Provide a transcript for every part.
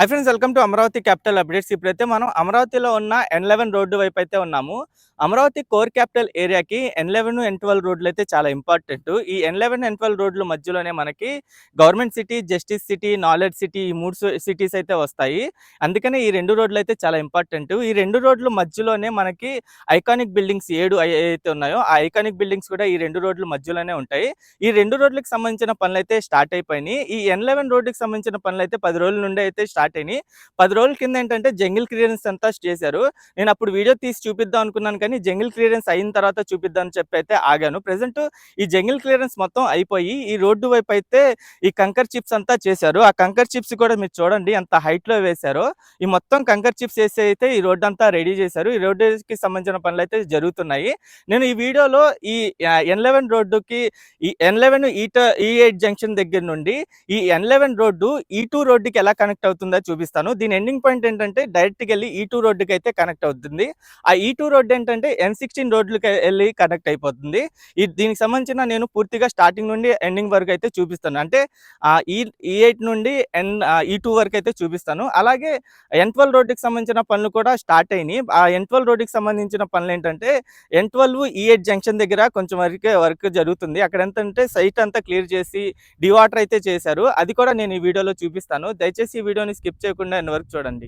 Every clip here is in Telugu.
Hi friends welcome to Amaravati capital updates. ఇప్పుడైతే మనం అమరావతిలో ఉన్న ఎన్ లెవెన్ రోడ్డు వైపు అయితే ఉన్నాము. అమరావతి కోర్ క్యాపిటల్ ఏరియాకి ఎన్ లెవెన్ ఎన్ ట్వెల్వ్ రోడ్లు అయితే చాలా ఇంపార్టెంట్. ఈ ఎన్ లెవెన్ ఎన్ ట్వెల్వ్ రోడ్ల మధ్యలోనే మనకి government city justice city knowledge city ఈ మూడు సిటీస్ అయితే వస్తాయి. అందుకనే ఈ రెండు రోడ్లు అయితే చాలా ఇంపార్టెంట్. ఈ రెండు రోడ్ల మధ్యలోనే మనకి ఐకానిక్ బిల్డింగ్స్ ఏడు అయి- అయితే ఉన్నాయో ఆ ఐకానిక్ బిల్డింగ్స్ కూడా ఈ రెండు రోడ్ల మధ్యలోనే ఉంటాయి. ఈ రెండు రోడ్లకు సంబంధించిన పనులు అయితే స్టార్ట్ అయిపోయినాయి. ఈ ఎన్ లెవెన్ రోడ్డుకి సంబంధించిన పనులు అయితే పది రోజుల నుండి అయితే స్టార్ట్ అయినాయి. పది రోజుల కింద ఏంటంటే జంగిల్ క్లియరెన్స్ అంతా చేశారు. నేను అప్పుడు వీడియో తీసి చూపిద్దాం అనుకున్నాను కానీ జంగిల్ క్లియరెన్స్ అయిన తర్వాత చూపిద్దాం అని చెప్పి అయితే ఆగాను. ప్రెసెంట్ ఈ జంగిల్ క్లియరెన్స్ మొత్తం అయిపోయి ఈ రోడ్డు వైపు అయితే ఈ కంకర్ చిప్స్ అంతా చేశారు. ఆ కంకర్ చిప్స్ కూడా మీరు చూడండి ఎంత హైట్లో వేశారో. ఈ మొత్తం కంకర్ చిప్స్ వేసి అయితే ఈ రోడ్డు అంతా రెడీ చేశారు. ఈ రోడ్డుకి సంబంధించిన పనులు అయితే జరుగుతున్నాయి. నేను ఈ వీడియోలో ఈ ఎన్ లెవెన్ రోడ్డుకి ఈ N eleven E eight junction దగ్గర నుండి ఈ N eleven road E two రోడ్డుకి ఎలా కనెక్ట్ అవుతుంది చూపిస్తాను. దీని ఎండింగ్ పాయింట్ ఏంటంటే డైరెక్ట్గా వెళ్ళి ఈ e టూ రోడ్డుకి అయితే కనెక్ట్ అవుతుంది. ఆ e ఈ టూ రోడ్డు ఏంటంటే ఎన్ సిక్స్టీన్ రోడ్లకి వెళ్ళి కనెక్ట్ అయిపోతుంది. ఈ దీనికి సంబంధించిన నేను పూర్తిగా స్టార్టింగ్ నుండి ఎండింగ్ వరకు అయితే చూపిస్తాను. అంటే ఈ e ఈ ఎయిట్ నుండి ఎన్ ఈ టూ వరకు అయితే చూపిస్తాను. అలాగే ఎన్ ట్వెల్వ్ రోడ్డుకి సంబంధించిన పనులు కూడా స్టార్ట్ అయినాయి. ఆ ఎన్ ట్వెల్వ్ రోడ్డుకి సంబంధించిన పనులు ఏంటంటే N twelve E eight junction దగ్గర కొంచెం వరకే వర్క్ జరుగుతుంది. అక్కడ ఎంతంటే సైట్ అంతా క్లియర్ చేసి డివాటర్ అయితే చేశారు. అది కూడా నేను ఈ వీడియోలో చూపిస్తాను. దయచేసి ఈ వీడియోని స్కిప్ చేయకుండా ఎన్ని వరకు చూడండి.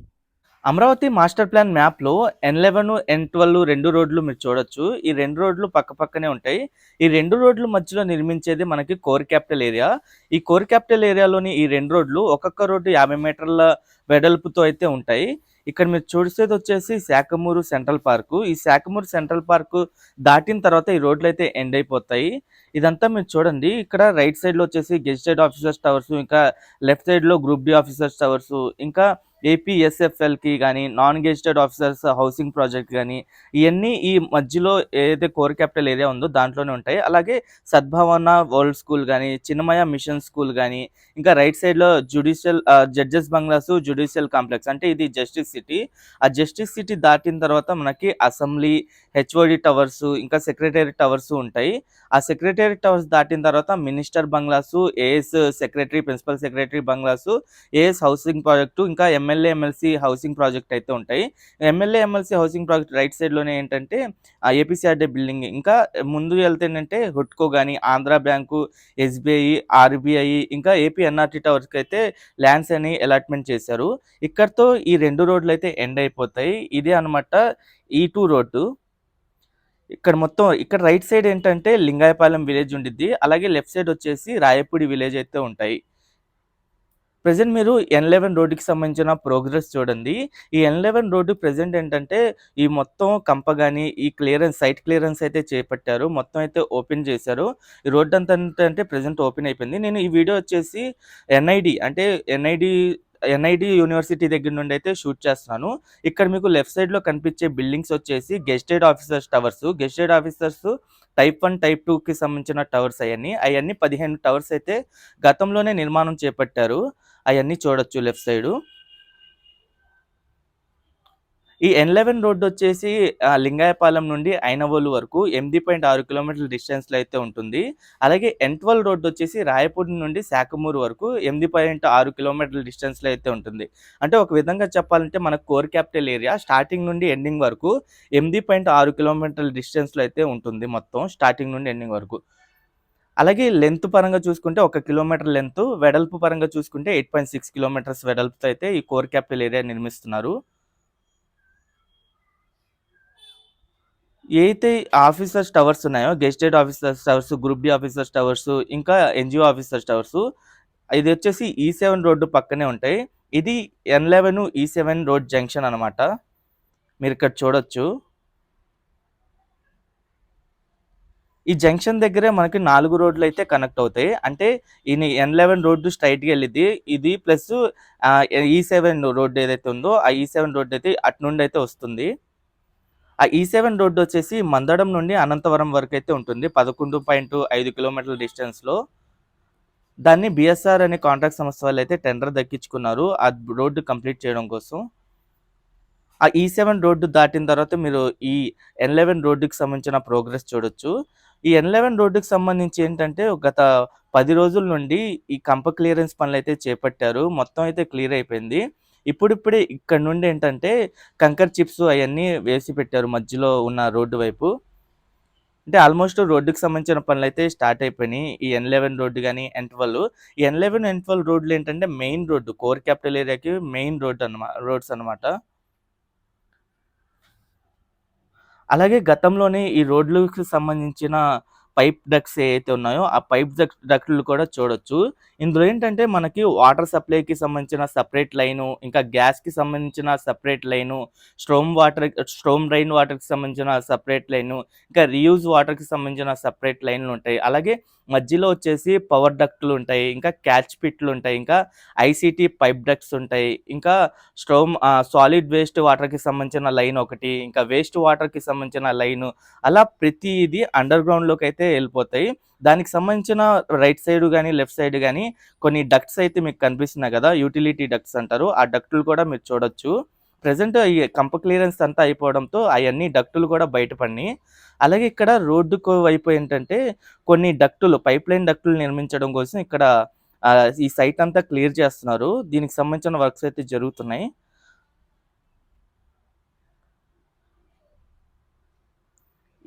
అమరావతి మాస్టర్ ప్లాన్ మ్యాప్లో ఎన్ లెవెన్ ఎన్ ట్వెల్వ్ రెండు రోడ్లు మీరు చూడొచ్చు. ఈ రెండు రోడ్లు పక్క పక్కనే ఉంటాయి. ఈ రెండు రోడ్ల మధ్యలో నిర్మించేది మనకి కోర్ క్యాపిటల్ ఏరియా. ఈ కోర్ క్యాపిటల్ ఏరియాలోని ఈ రెండు రోడ్లు ఒక్కొక్క రోడ్డు యాభై మీటర్ల వెడల్పుతో అయితే ఉంటాయి. ఇక్కడ మీరు చూసేది వచ్చేసి శాఖమూరు సెంట్రల్ పార్కు. ఈ శాఖమూరు సెంట్రల్ పార్కు దాటిన తర్వాత ఈ రోడ్లు అయితే ఎండ్ అయిపోతాయి. ఇదంతా మీరు చూడండి. ఇక్కడ రైట్ సైడ్లో వచ్చేసి గెజిటెడ్ ఆఫీసర్స్ టవర్స్ ఇంకా లెఫ్ట్ సైడ్లో గ్రూప్ డి ఆఫీసర్స్ టవర్స్ ఇంకా ఏపీఎస్ఎఫ్ఎల్కి కానీ non gazetted officers housing project కానీ ఇవన్నీ ఈ మధ్యలో ఏదైతే కోర్ క్యాపిటల్ ఏరియా ఉందో దాంట్లోనే ఉంటాయి. అలాగే సద్భావన వరల్డ్ స్కూల్ కానీ చిన్నమయ మిషన్ స్కూల్ కానీ ఇంకా రైట్ సైడ్లో judicial judges bungalows judicial complex అంటే ఇది జస్టిస్ సిటీ ఆ జస్టిస్ సిటీ దాటిన తర్వాత మనకి అసెంబ్లీ హెచ్ఓడి టవర్స్ ఇంకా సెక్రటరీ టవర్స్ ఉంటాయి. ఆ సెక్రటరీ టవర్స్ దాటిన తర్వాత minister bungalows AS secretary principal secretary bungalows AS housing project ఇంకా ఎమ్మెల్యే ఎమ్మెల్సీ హౌసింగ్ ప్రాజెక్ట్ అయితే ఉంటాయి. MLA MLC housing project right సైడ్లోనే ఏంటంటే ఆ ఏపీసీఆర్డీ బిల్డింగ్ ఇంకా ముందు వెళ్తే ఏంటంటే హుట్కో కానీ ఆంధ్ర బ్యాంకు ఎస్బీఐ ఆర్బీఐ ఇంకా ఏపీ ఎన్ఆర్టీ టవర్స్కి అయితే ల్యాండ్స్ అని అలాట్మెంట్ చేశారు. ఇక్కడతో ఈ రెండు రోడ్లు అయితే ఎండ్ అయిపోతాయి. ఇదే అనమాట ఈ టూ రోడ్డు. ఇక్కడ మొత్తం ఇక్కడ రైట్ సైడ్ ఏంటంటే లింగాయపాలెం విలేజ్ ఉండిద్ది. అలాగే లెఫ్ట్ సైడ్ వచ్చేసి రాయపూడి విలేజ్ అయితే ఉంటాయి. ప్రజెంట్ మీరు ఎన్ లెవెన్ రోడ్డుకి సంబంధించిన ప్రోగ్రెస్ చూడండి. ఈ ఎన్ లెవెన్ రోడ్డు ప్రజెంట్ ఏంటంటే ఈ మొత్తం కంప కానీ ఈ క్లియరెన్స్ సైట్ క్లియరెన్స్ అయితే చేపట్టారు. మొత్తం అయితే ఓపెన్ చేశారు. ఈ రోడ్డు అంతా అంటే ప్రజెంట్ ఓపెన్ అయిపోయింది. నేను ఈ వీడియో వచ్చేసి ఎన్ఐడి అంటే ఎన్ఐడి ఎన్ఐడి యూనివర్సిటీ దగ్గర నుండి అయితే షూట్ చేస్తున్నాను. ఇక్కడ మీకు లెఫ్ట్ సైడ్లో కనిపించే బిల్డింగ్స్ వచ్చేసి gazetted officers towers. Gazetted officers type one type టూకి సంబంధించిన టవర్స్ అవన్నీ. అవన్నీ పదిహేను టవర్స్ అయితే గతంలోనే నిర్మాణం చేపట్టారు. అవన్నీ చూడొచ్చు లెఫ్ట్ సైడు. ఈ ఎన్ లెవెన్ రోడ్డు వచ్చేసి లింగాయపాలెం నుండి ఐనవోలు వరకు ఎనిమిది పాయింట్ ఆరు కిలోమీటర్ల డిస్టెన్స్లో అయితే ఉంటుంది. అలాగే ఎన్ ట్వెల్వ్ రోడ్డు వచ్చేసి రాయపూడి నుండి శాఖమూరు వరకు ఎనిమిది పాయింట్ ఆరు కిలోమీటర్ల డిస్టెన్స్లో అయితే ఉంటుంది. అంటే ఒక విధంగా చెప్పాలంటే మన కోర్ క్యాపిటల్ ఏరియా స్టార్టింగ్ నుండి ఎండింగ్ వరకు ఎనిమిది పాయింట్ ఆరు కిలోమీటర్ల డిస్టెన్స్లో అయితే ఉంటుంది మొత్తం స్టార్టింగ్ నుండి ఎండింగ్ వరకు. అలాగే లెంత్ పరంగా చూసుకుంటే ఒక కిలోమీటర్ లెంత్ వెడల్పు పరంగా చూసుకుంటే ఎయిట్ పాయింట్ సిక్స్ కిలోమీటర్స్ వెడల్పుతో అయితే ఈ కోర్ క్యాపిటల్ ఏరియా నిర్మిస్తున్నారు. ఏదైతే ఆఫీసర్స్ టవర్స్ ఉన్నాయో gazetted officers towers group D officers towers ఇంకా ఎన్జిఓ ఆఫీసర్స్ టవర్స్ ఇది వచ్చేసి ఈ సెవెన్ రోడ్డు పక్కనే ఉంటాయి. ఇది N eleven E seven road junction అనమాట మీరు ఇక్కడ చూడొచ్చు. ఈ జంక్షన్ దగ్గరే మనకి నాలుగు రోడ్లు అయితే కనెక్ట్ అవుతాయి. అంటే ఈ ఎన్ లెవెన్ రోడ్డు స్ట్రైట్గా వెళ్ళింది ఇది ప్లస్ ఈ సెవెన్ రోడ్డు ఏదైతే ఉందో ఆ ఈ సెవెన్ రోడ్డు అయితే అటు నుండి అయితే వస్తుంది. ఆ ఈ సెవెన్ రోడ్డు వచ్చేసి మందడం నుండి అనంతవరం వరకు అయితే ఉంటుంది. పదకొండు పాయింట్ ఐదు కిలోమీటర్ల డిస్టెన్స్లో. దాన్ని బిఎస్ఆర్ అనే కాంట్రాక్ట్ సంస్థ వాళ్ళు అయితే టెండర్ దక్కించుకున్నారు. ఆ రోడ్డు కంప్లీట్ చేయడం కోసం. ఆ ఈ సెవెన్ రోడ్డు దాటిన తర్వాత మీరు ఈ ఎన్ లెవెన్ రోడ్డుకి సంబంధించిన ప్రోగ్రెస్ చూడొచ్చు. ఈ ఎన్ లెవెన్ రోడ్డుకి సంబంధించి ఏంటంటే గత పది రోజుల నుండి ఈ కంప క్లియరెన్స్ పనులు అయితే చేపట్టారు. మొత్తం అయితే క్లియర్ అయిపోయింది. ఇప్పుడిప్పుడే ఇక్కడ నుండి ఏంటంటే కంకర్ చిప్స్ అవన్నీ వేసి పెట్టారు మధ్యలో ఉన్న రోడ్డు వైపు. అంటే ఆల్మోస్ట్ రోడ్డుకి సంబంధించిన పనులు అయితే స్టార్ట్ అయిపోయినాయి. ఈ ఎన్ లెవెన్ రోడ్డు కానీ ఎన్ ట్వెల్వ్. ఈ ఎన్ లెవెన్ ఎన్ ట్వెల్వ్ రోడ్లు ఏంటంటే మెయిన్ రోడ్డు కోర్ క్యాపిటల్ ఏరియాకి మెయిన్ రోడ్ అనమాట రోడ్స్ అనమాట అలాగే గతంలోనే ఈ రోడ్లకు సంబంధించిన పైప్ డక్స్ ఏవైతే ఉన్నాయో ఆ పైప్ డక్ట్లు కూడా చూడొచ్చు. ఇందులో ఏంటంటే మనకి వాటర్ సప్లైకి సంబంధించిన సపరేట్ లైను ఇంకా గ్యాస్కి సంబంధించిన separate line storm water storm drain వాటర్కి సంబంధించిన సపరేట్ లైను ఇంకా రీయూజ్ వాటర్కి సంబంధించిన సపరేట్ లైన్లు ఉంటాయి. అలాగే మధ్యలో వచ్చేసి పవర్ డక్ట్లు ఉంటాయి ఇంకా క్యాచ్ పిట్లు ఉంటాయి ఇంకా ఐసీటీ పైప్ డక్ట్స్ ఉంటాయి ఇంకా స్ట్రోమ్ సాలిడ్ వేస్ట్ వాటర్కి సంబంధించిన లైన్ ఒకటి ఇంకా వేస్ట్ వాటర్కి సంబంధించిన లైన్. అలా ప్రతిదీ అండర్ గ్రౌండ్లోకి అయితే వెళ్ళిపోతాయి. దానికి సంబంధించిన రైట్ సైడ్ కానీ లెఫ్ట్ సైడ్ కానీ కొన్ని డక్ట్స్ అయితే మీకు కనిపిస్తున్నాయి కదా యూటిలిటీ డక్ట్స్ అంటారు. ఆ డక్టులు కూడా మీరు చూడొచ్చు. ప్రజెంట్ ఈ కంప క్లియరెన్స్ అంతా అయిపోవడంతో అవన్నీ డక్టులు కూడా బయటపడినాయి అలాగే ఇక్కడ రోడ్డుకు వైపు ఏంటంటే కొన్ని డక్టులు పైప్ లైన్ డక్టులు నిర్మించడం కోసం ఇక్కడ ఈ సైట్ అంతా క్లియర్ చేస్తున్నారు. దీనికి సంబంధించిన వర్క్స్ అయితే జరుగుతున్నాయి.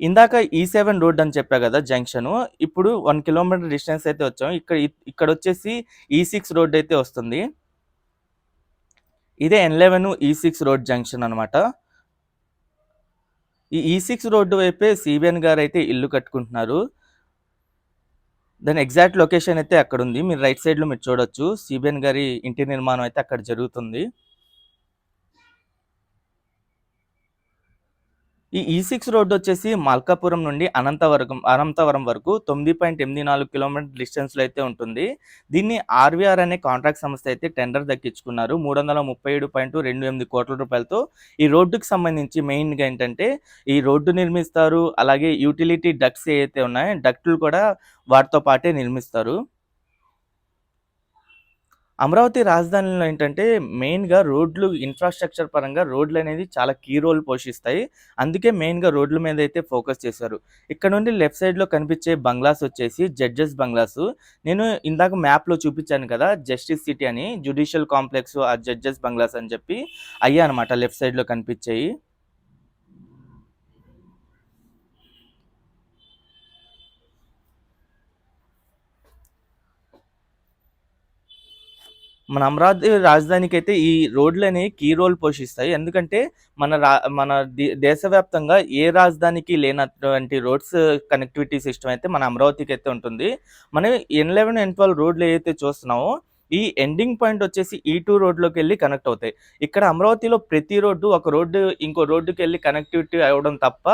ఇందాక ఈ సెవెన్ రోడ్ అని చెప్పా కదా జంక్షన్ ఇప్పుడు వన్ కిలోమీటర్ డిస్టెన్స్ అయితే వచ్చాం. ఇక్కడ ఇక్కడ వచ్చేసి ఈ సిక్స్ రోడ్ అయితే వస్తుంది. ఇదే N e eleven E six road junction అనమాట ఈ ఈ సిక్స్ రోడ్డు వైపే సిబిఎన్ గారు అయితే ఇల్లు కట్టుకుంటున్నారు. దాని ఎగ్జాక్ట్ లొకేషన్ అయితే అక్కడ ఉంది మీరు రైట్ సైడ్లో మీరు చూడొచ్చు. సిబిఎన్ గారి ఇంటి నిర్మాణం అయితే అక్కడ జరుగుతుంది. ఈ e ఈ సిక్స్ రోడ్డు వచ్చేసి మల్కాపురం నుండి అనంతవరం అనంతవరం వరకు తొమ్మిది పాయింట్ ఎనిమిది నాలుగు కిలోమీటర్ డిస్టెన్స్లో అయితే ఉంటుంది. దీన్ని ఆర్వీఆర్ అనే కాంట్రాక్ట్ సంస్థ అయితే టెండర్ దక్కించుకున్నారు. మూడు వందల ముప్పై ఏడు పాయింట్ రెండు ఎనిమిది కోట్ల రూపాయలతో ఈ రోడ్డుకి సంబంధించి మెయిన్గా ఏంటంటే ఈ రోడ్డు నిర్మిస్తారు. అలాగే యూటిలిటీ డక్స్ ఏవైతే ఉన్నాయో డక్టులు కూడా వాటితో పాటే నిర్మిస్తారు. అమరావతి రాజధానిలో ఏంటంటే మెయిన్‌గా రోడ్లు ఇన్‌ఫ్రాస్ట్రక్చర్ పరంగా రోడ్లు అనేది చాలా కీ రోల్ పోషిస్తాయి. అందుకే మెయిన్‌గా రోడ్ల మీద అయితే ఫోకస్ చేశారు. ఇక్కడ నుండి లెఫ్ట్ సైడ్‌లో కనిపించే బంగ్లాస్ వచ్చేసి జడ్జెస్ బంగ్లాస్. నేను ఇందాక మ్యాప్‌లో చూపించాను కదా! జస్టిస్ సిటీ అని జ్యుడిషియల్ కాంప్లెక్స్ ఆ జడ్జెస్ బంగ్లాస్ అని చెప్పి అయ్యా అనమాట లెఫ్ట్ సైడ్‌లో కనిపించేయి. మన అమరావతి రాజధానికి అయితే ఈ రోడ్లని కీ రోల్ పోషిస్తాయి. ఎందుకంటే మన రా మన దేశవ్యాప్తంగా ఏ రాజధానికి లేనటువంటి రోడ్స్ కనెక్టివిటీ సిస్టమ్ అయితే మన అమరావతికి అయితే ఉంటుంది. మనం ఎన్ లెవెన్ ఎన్ ట్వెల్వ్ రోడ్లు ఏదైతే చూస్తున్నామో ఈ ఎండింగ్ పాయింట్ వచ్చేసి ఈ టూ రోడ్లోకి వెళ్ళి కనెక్ట్ అవుతాయి. ఇక్కడ అమరావతిలో ప్రతి రోడ్డు ఒక రోడ్డు ఇంకో రోడ్డుకి వెళ్ళి కనెక్టివిటీ అవ్వడం తప్ప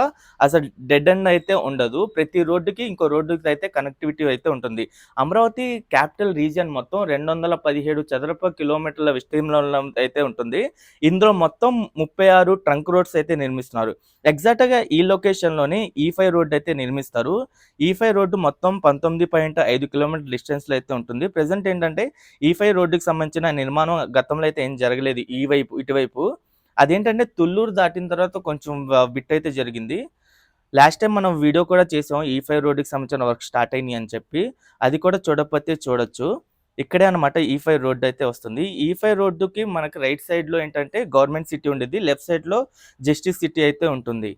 అసలు డెడ్ అండ్ అయితే ఉండదు. ప్రతి రోడ్డుకి ఇంకో రోడ్డుకి అయితే కనెక్టివిటీ అయితే ఉంటుంది. అమరావతి క్యాపిటల్ రీజియన్ మొత్తం రెండు వందల పదిహేడు చదరపు కిలోమీటర్ల విస్తీర్ణంలో అయితే ఉంటుంది. ఇందులో మొత్తం ముప్పై ఆరు ట్రంక్ రోడ్స్ అయితే నిర్మిస్తున్నారు. ఎగ్జాక్ట్గా ఈ లొకేషన్లోనే ఈ ఫైవ్ రోడ్ అయితే నిర్మిస్తారు. E ఈ ఫైవ్ రోడ్డు మొత్తం పంతొమ్మిది పాయింట్ ఐదు కిలోమీటర్ డిస్టెన్స్లో అయితే ఉంటుంది. ప్రజెంట్ ఏంటంటే E ఈ ఫైవ్ రోడ్డుకి సంబంధించిన నిర్మాణం గతంలో అయితే ఏం జరగలేదు ఈ వైపు ఇటువైపు. అదేంటంటే తుళ్ళూరు దాటిన తర్వాత కొంచెం బిట్ అయితే జరిగింది. లాస్ట్ టైం మనం వీడియో కూడా చేసాం e ఈ ఫైవ్ రోడ్డుకి సంబంధించిన వర్క్ స్టార్ట్ అయినాయి అని చెప్పి. అది కూడా చూడకపోతే చూడొచ్చు. ఇక్కడే అనమాట ఈ e ఫైవ్ రోడ్డు అయితే వస్తుంది. ఈ ఫైవ్ రోడ్డుకి మనకి రైట్ సైడ్లో ఏంటంటే గవర్నమెంట్ సిటీ ఉండేది. లెఫ్ట్ సైడ్లో జస్టిస్ సిటీ అయితే ఉంటుంది.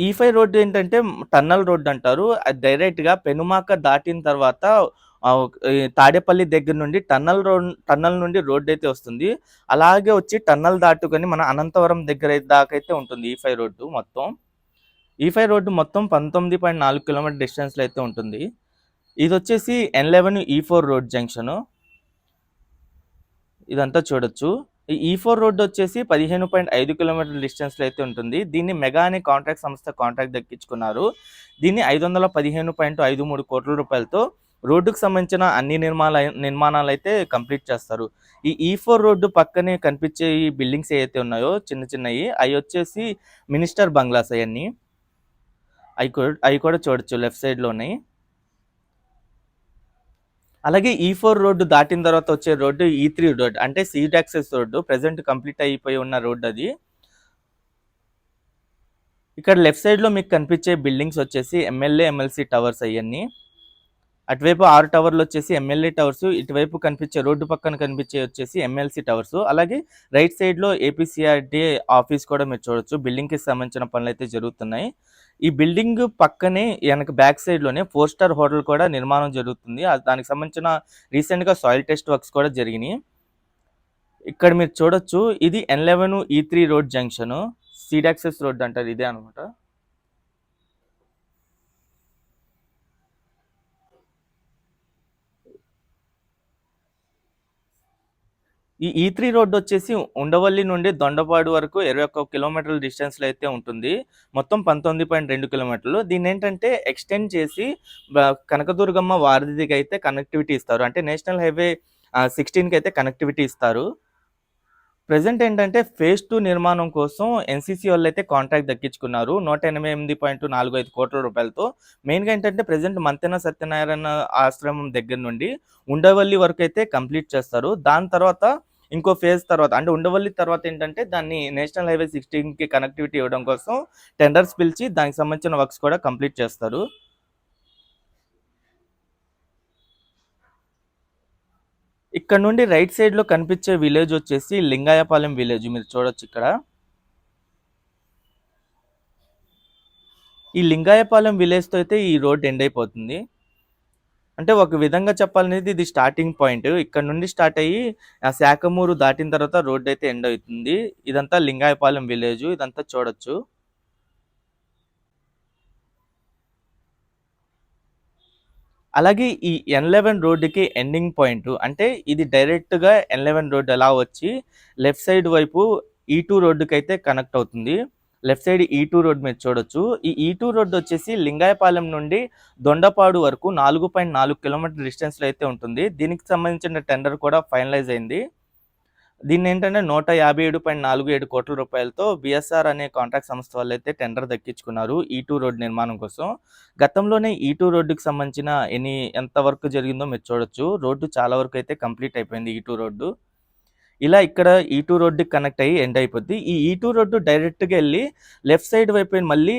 E ఈ ఫైవ్ రోడ్డు ఏంటంటే టన్నల్ రోడ్డు అంటారు. అది డైరెక్ట్గా పెనుమాక దాటిన తర్వాత తాడేపల్లి దగ్గర నుండి టన్నల్ రోడ్ టన్నల్ నుండి రోడ్డు అయితే వస్తుంది. అలాగే వచ్చి టన్నల్ దాటుకొని మన అనంతవరం దగ్గర దాకైతే ఉంటుంది e ఈ ఫైవ్ రోడ్డు మొత్తం. E ఈ ఫైవ్ రోడ్డు మొత్తం పంతొమ్మిది పాయింట్ నాలుగు కిలోమీటర్ డిస్టెన్స్లో అయితే ఉంటుంది. ఇది వచ్చేసి N eleven E four road junction. ఇదంతా చూడొచ్చు. ఈ e ఈ ఫోర్ రోడ్డు వచ్చేసి పదిహేను పాయింట్ ఐదు కిలోమీటర్ల డిస్టెన్స్లో అయితే ఉంటుంది. దీన్ని మెగా అనే కాంట్రాక్ట్ సంస్థ కాంట్రాక్ట్ దక్కించుకున్నారు. దీన్ని ఐదు వందల పదిహేను పాయింట్ ఐదు మూడు కోట్ల రూపాయలతో రోడ్డుకు సంబంధించిన అన్ని నిర్మాణ నిర్మాణాలు అయితే కంప్లీట్ చేస్తారు. ఈ e ఈ ఫోర్ రోడ్డు పక్కనే కనిపించే ఈ బిల్డింగ్స్ ఏవైతే ఉన్నాయో చిన్న చిన్నవి అవి వచ్చేసి మినిస్టర్ బంగ్లాస్ అవన్నీ అవి కూడా అవి కూడా చూడొచ్చు లెఫ్ట్ సైడ్లో ఉన్నాయి అలాగే e ఈ ఫోర్ రోడ్డు దాటిన తర్వాత వచ్చే రోడ్డు ఈ త్రీ రోడ్ అంటే seed access road present complete అయిపోయి ఉన్న రోడ్డు అది. ఇక్కడ లెఫ్ట్ సైడ్లో మీకు కనిపించే బిల్డింగ్స్ వచ్చేసి ఎమ్మెల్యే ఎమ్మెల్సీ టవర్స్ అవన్నీ అటువైపు ఆరు టవర్లు వచ్చేసి ఎమ్మెల్యే టవర్స్ ఇటువైపు కనిపించే రోడ్డు పక్కన కనిపించే వచ్చేసి ఎమ్మెల్సీ టవర్స్ అలాగే రైట్ సైడ్లో ఏపీసీఆర్డీ ఆఫీస్ కూడా మీరు చూడొచ్చు. బిల్డింగ్కి సంబంధించిన పనులు అయితే జరుగుతున్నాయి. ఈ బిల్డింగ్ పక్కనే వెనక బ్యాక్ సైడ్లోనే ఫోర్ స్టార్ హోటల్ కూడా నిర్మాణం జరుగుతుంది. దానికి సంబంధించిన రీసెంట్గా సాయిల్ టెస్ట్ వర్క్స్ కూడా జరిగినాయి. ఇక్కడ మీరు చూడొచ్చు ఇది N eleven E three road junction seed access road అంటారు ఇదే అనమాట ఈ ఈ త్రీ రోడ్ వచ్చేసి ఉండవల్లి నుండి దొండపాడు వరకు ఇరవై ఒక్క కిలోమీటర్ల డిస్టెన్స్లో అయితే ఉంటుంది. మొత్తం పంతొమ్మిది పాయింట్ రెండు కిలోమీటర్లు. దీన్ని ఏంటంటే ఎక్స్టెండ్ చేసి కనకదుర్గమ్మ వారధికి అయితే కనెక్టివిటీ ఇస్తారు. అంటే నేషనల్ హైవే సిక్స్టీన్కి అయితే కనెక్టివిటీ ఇస్తారు. ప్రజెంట్ ఏంటంటే ఫేజ్ టూ నిర్మాణం కోసం ఎన్సీసీ వాళ్ళు అయితే కాంట్రాక్ట్ దక్కించుకున్నారు. నూట ఎనభై ఎనిమిది పాయింట్ నాలుగు ఐదు కోట్ల రూపాయలతో. మెయిన్గా ఏంటంటే ప్రజెంట్ మంతెన సత్యనారాయణ ఆశ్రమం దగ్గర నుండి ఉండవల్లి వరకు అయితే కంప్లీట్ చేస్తారు. దాని తర్వాత ఇంకో ఫేజ్ తర్వాత అంటే ఉండవల్లి తర్వాత ఏంటంటే దాన్ని నేషనల్ హైవే సిక్స్టీన్కి కనెక్టివిటీ ఇవ్వడం కోసం టెండర్స్ పిలిచి దానికి సంబంధించిన వర్క్స్ కూడా కంప్లీట్ చేస్తారు. ఇక్కడ నుండి రైట్ సైడ్లో కనిపించే విలేజ్ వచ్చేసి లింగాయపాలెం విలేజ్ మీరు చూడొచ్చు ఇక్కడ. ఈ లింగాయపాలెం విలేజ్తో అయితే ఈ రోడ్ ఎండ్ అయిపోతుంది. అంటే ఒక విధంగా చెప్పాలనేది ఇది స్టార్టింగ్ పాయింట్ ఇక్కడ నుండి స్టార్ట్ అయ్యి ఆ శాఖమూరు దాటిన తర్వాత రోడ్ అయితే ఎండ్ అవుతుంది. ఇదంతా లింగాయపాలెం విలేజ్ ఇదంతా చూడొచ్చు. అలాగే ఈ ఎన్ లెవెన్ రోడ్డుకి ఎండింగ్ పాయింట్ అంటే ఇది డైరెక్ట్గా ఎన్ లెవెన్ రోడ్ ఎలా వచ్చి లెఫ్ట్ సైడ్ వైపు e ఈ టూ రోడ్డుకి అయితే కనెక్ట్ అవుతుంది. Left side E two road మీరు చూడొచ్చు. ఈ ఈ టూ రోడ్ వచ్చేసి లింగాయపాలెం నుండి దొండపాడు వరకు నాలుగు పాయింట్ నాలుగు కిలోమీటర్ డిస్టెన్స్లో అయితే ఉంటుంది. దీనికి సంబంధించిన టెండర్ కూడా ఫైనలైజ్ అయింది. దీన్ని ఏంటంటే నూట యాభై ఏడు పాయింట్ నాలుగు ఏడు కోట్ల రూపాయలతో బిఎస్ఆర్ అనే కాంట్రాక్ట్ సంస్థ వాళ్ళు అయితే టెండర్ దక్కించుకున్నారు ఈ టూ రోడ్ నిర్మాణం కోసం. గతంలోనే ఈ టూ రోడ్డుకి సంబంధించిన ఎన్ని ఎంత వర్క్ జరిగిందో మీరు చూడొచ్చు. రోడ్డు చాలా వరకు అయితే కంప్లీట్ అయిపోయింది ఈ టూ రోడ్డు. ఇలా ఇక్కడ ఈ టూ రోడ్డుకి కనెక్ట్ అయ్యి ఎండ్ అయిపోద్ది. ఈ e ఈ టూ రోడ్డు డైరెక్ట్గా వెళ్ళి లెఫ్ట్ సైడ్ వైపు మళ్ళీ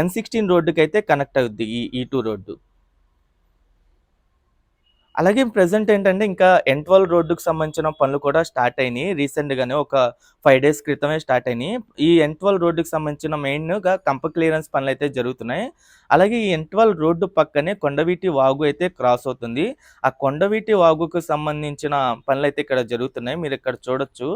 ఎన్ సిక్స్టీన్ రోడ్డుకి అయితే కనెక్ట్ అవుద్ది ఈ e ఈ టూ రోడ్డు. అలాగే ప్రెసెంట్ ఏంటంటే ఇంకా ఎన్ ట్వెల్వ్ సంబంధించిన పనులు కూడా స్టార్ట్ అయినాయి. రీసెంట్ గానే ఒక ఫైవ్ డేస్ క్రితమే స్టార్ట్ అయినాయి. ఈ ఎన్ ట్వెల్వ్ రోడ్డుకి సంబంధించిన మెయిన్గా కంప క్లియరెన్స్ పనులు అయితే జరుగుతున్నాయి. అలాగే ఈ ఎన్ ట్వెల్వ్ రోడ్డు పక్కనే కొండవీటి వాగు అయితే క్రాస్ అవుతుంది. ఆ కొండవీటి వాగుకు సంబంధించిన పనులు అయితే ఇక్కడ జరుగుతున్నాయి. మీరు ఇక్కడ చూడొచ్చు.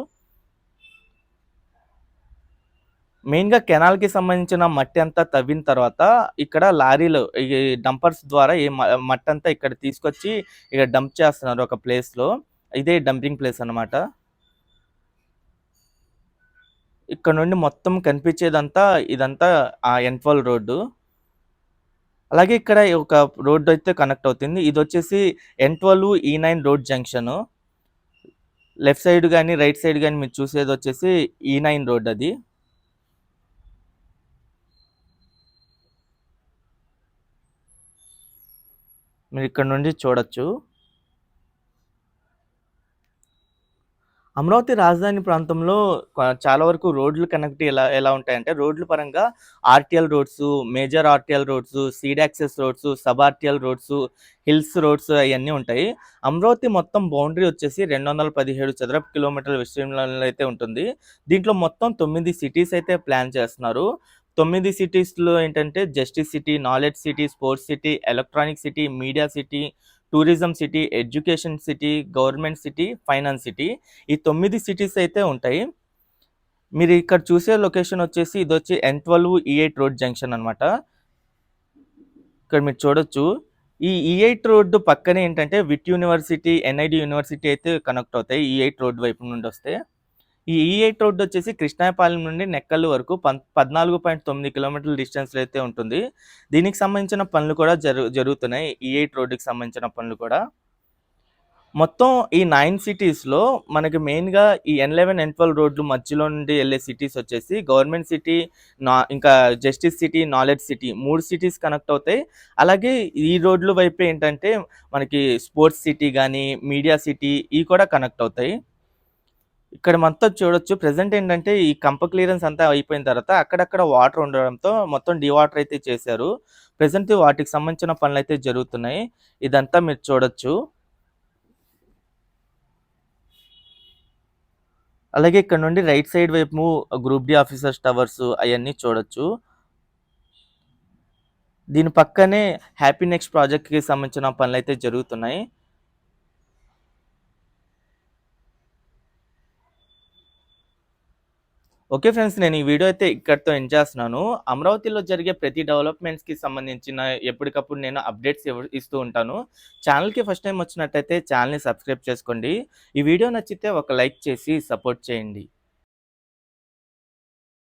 మెయిన్గా కెనాల్కి సంబంధించిన మట్టి అంతా తవ్విన తర్వాత ఇక్కడ లారీలు ఈ డంపర్స్ ద్వారా ఈ మ- మట్టి అంతా ఇక్కడ తీసుకొచ్చి ఇక్కడ డంప్ చేస్తున్నారు ఒక ప్లేస్లో. ఇదే డంపింగ్ ప్లేస్ అనమాట ఇక్కడ నుండి మొత్తం కనిపించేదంతా ఇదంతా ఆ ఎన్ఫాల్ రోడ్డు. అలాగే ఇక్కడ ఒక రోడ్డు అయితే కనెక్ట్ అవుతుంది. ఇది వచ్చేసి N twelve E nine road junction. Left side కానీ రైట్ సైడ్ కానీ మీరు చూసేది వచ్చేసి ఈ నైన్ రోడ్ అది. మీరు ఇక్కడ నుండి చూడొచ్చు. అమరావతి రాజధాని ప్రాంతంలో చాలా వరకు రోడ్లు కనెక్ట్ ఎలా ఎలా ఉంటాయంటే రోడ్ల పరంగా arterial roads major arterial roads seed access roads sub arterial roads hills roads అవన్నీ ఉంటాయి. అమరావతి మొత్తం బౌండరీ వచ్చేసి రెండు వందల పదిహేడు చదరపు కిలోమీటర్ల విస్తీర్ణంలో అయితే ఉంటుంది. దీంట్లో మొత్తం తొమ్మిది సిటీస్ అయితే ప్లాన్ చేస్తున్నారు. తొమ్మిది సిటీస్లో ఏంటంటే justice city knowledge city sports city electronic city media city tourism city education city government city finance city. ఈ తొమ్మిది సిటీస్ అయితే ఉంటాయి. మీరు ఇక్కడ చూసే లొకేషన్ వచ్చేసి ఇది వచ్చి N twelve E eight road junction అనమాట ఇక్కడ మీరు చూడొచ్చు. ఈ ఈ ఎయిట్ రోడ్డు పక్కనే ఏంటంటే విట్ యూనివర్సిటీ ఎన్ఐడి యూనివర్సిటీ అయితే కనెక్ట్ అవుతాయి ఈ ఎయిట్ రోడ్ వైపు నుండి వస్తే. ఈ ఈ ఎయిట్ రోడ్ వచ్చేసి కృష్ణాయపాలెం నుండి నెక్కల్ వరకు పం పద్నాలుగు పాయింట్ తొమ్మిది కిలోమీటర్ల డిస్టెన్స్లో అయితే ఉంటుంది దీనికి సంబంధించిన పనులు కూడా జరు జరుగుతున్నాయి ఈ ఎయిట్ రోడ్డుకి సంబంధించిన పనులు కూడా మొత్తం ఈ నైన్ సిటీస్‌లో మనకి మెయిన్‌గా ఈ ఎన్-11, ఎన్-12 రోడ్లు మధ్యలో నుండి వెళ్ళే సిటీస్ వచ్చేసి గవర్నమెంట్ సిటీ, నా ఇంకా జస్టిస్ సిటీ, నాలెడ్జ్ సిటీ మూడు సిటీస్ కనెక్ట్ అవుతాయి. అలాగే ఈ రోడ్లు వైపు ఏంటంటే మనకి స్పోర్ట్స్ సిటీ కానీ మీడియా సిటీ ఇవి కూడా కనెక్ట్ అవుతాయి. ఇక్కడ మొత్తం చూడొచ్చు. ప్రజెంట్ ఏంటంటే ఈ కంప క్లియరెన్స్ అంతా అయిపోయిన తర్వాత అక్కడక్కడ వాటర్ ఉండడంతో మొత్తం డీవాటర్ అయితే చేశారు. ప్రజెంట్ వాటికి సంబంధించిన పనులు అయితే జరుగుతున్నాయి. ఇదంతా మీరు చూడొచ్చు. అలాగే ఇక్కడ నుండి రైట్ సైడ్ వైపు గ్రూప్ డి ఆఫీసర్స్ టవర్స్ అవన్నీ చూడొచ్చు. దీని పక్కనే హ్యాపీ నెక్స్ట్ ప్రాజెక్ట్‌కి సంబంధించిన పనులు అయితే జరుగుతున్నాయి. Okay friends. నేను ఈ వీడియో అయితే ఇక్కడితో ఎండ్ చేస్తున్నాను. అమరావతిలో జరిగే ప్రతి డెవలప్‌మెంట్స్‌కి సంబంధించిన ఎప్పటికప్పుడు నేను అప్డేట్స్ ఇస్తూ ఉంటాను. ఛానల్కి ఫస్ట్ టైం వచ్చినట్టయితే ఛానల్ని సబ్స్క్రైబ్ చేసుకోండి. ఈ వీడియో నచ్చితే ఒక లైక్ చేసి సపోర్ట్ చేయండి.